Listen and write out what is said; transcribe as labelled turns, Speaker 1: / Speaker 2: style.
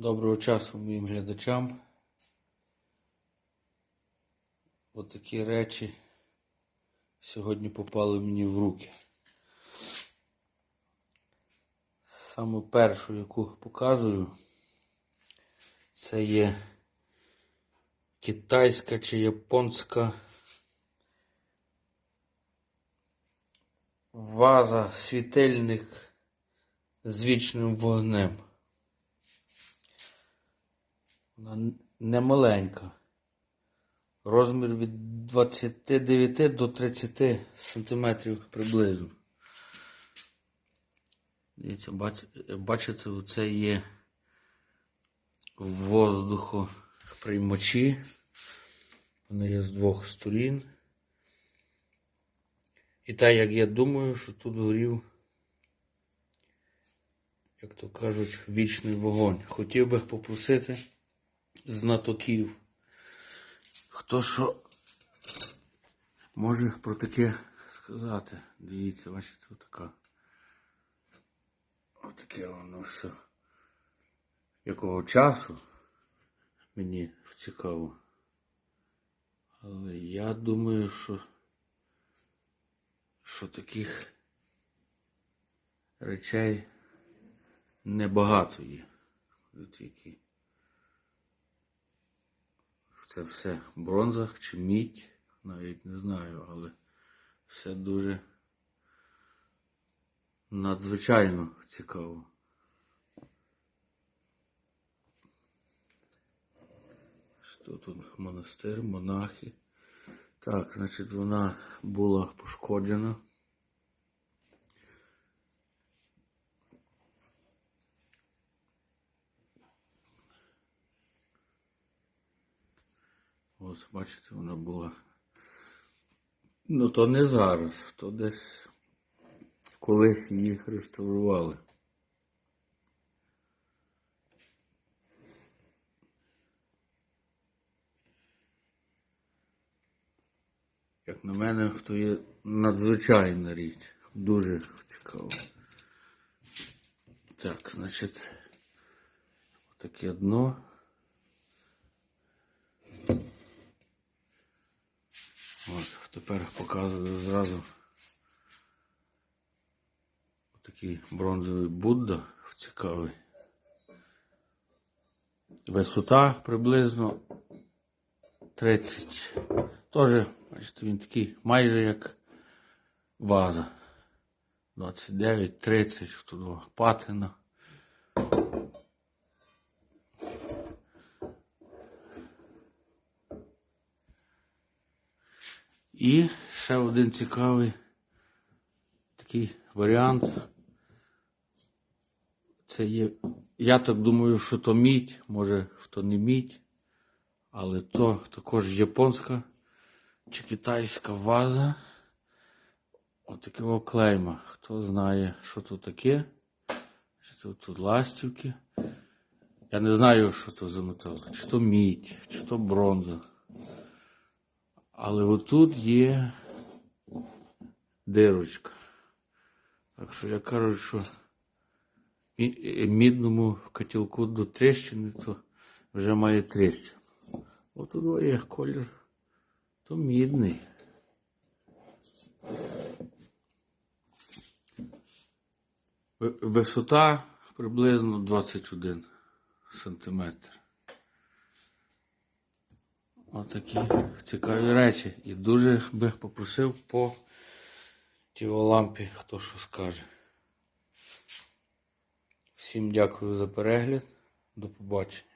Speaker 1: Доброго часу моїм глядачам. Отакі речі сьогодні попали мені в руки. Саму першу, яку показую, це є китайська чи японська ваза, світильник з вічним вогнем. Вона не маленька. Розмір від 29 до 30 сантиметрів приблизно. Дивіться, бач- бачите, оце є воздухоприймачі. Вони є з двох сторін. І так як я думаю, що тут горів, як то кажуть, вічний вогонь. Хотів би попросити знатоків. Хто що може про таке сказати? Дивіться, бачите, отака. Отаке воно все. Якого часу мені цікаво. Але я думаю, що, що таких речей небагато є. Які. Це все бронза чи мідь, навіть не знаю, але все дуже надзвичайно цікаво. Що тут монастир, монахи. Так, значить, вона була пошкоджена. Ось, бачите, вона була. Ну, то не зараз, то десь колись її реставрували. Як на мене, то є надзвичайна річ. Дуже цікаво. Так, значить, таке дно. От, тепер показую зразу такий бронзовий Будда цікавий. Висота приблизно 30. Теж, бачите, він такий майже як ваза. 29-30, тут патина. І ще один цікавий такий варіант. Це є. Я так думаю, що то мідь, може то не мідь, але то також японська чи китайська ваза. Отакого клейма. Хто знає, що тут таке? Чи тут, тут ластівки? Я не знаю, що то за метал. Чи то мідь, чи то бронза. Але отут є дирочка. Так що я кажу, що мідному котілку до тріщини, то вже має тріщину. От тут є колір, то мідний. Висота приблизно 21 сантиметр. Отакі цікаві речі. І дуже би попросив по лампі, хто що скаже. Всім дякую за перегляд. До побачення.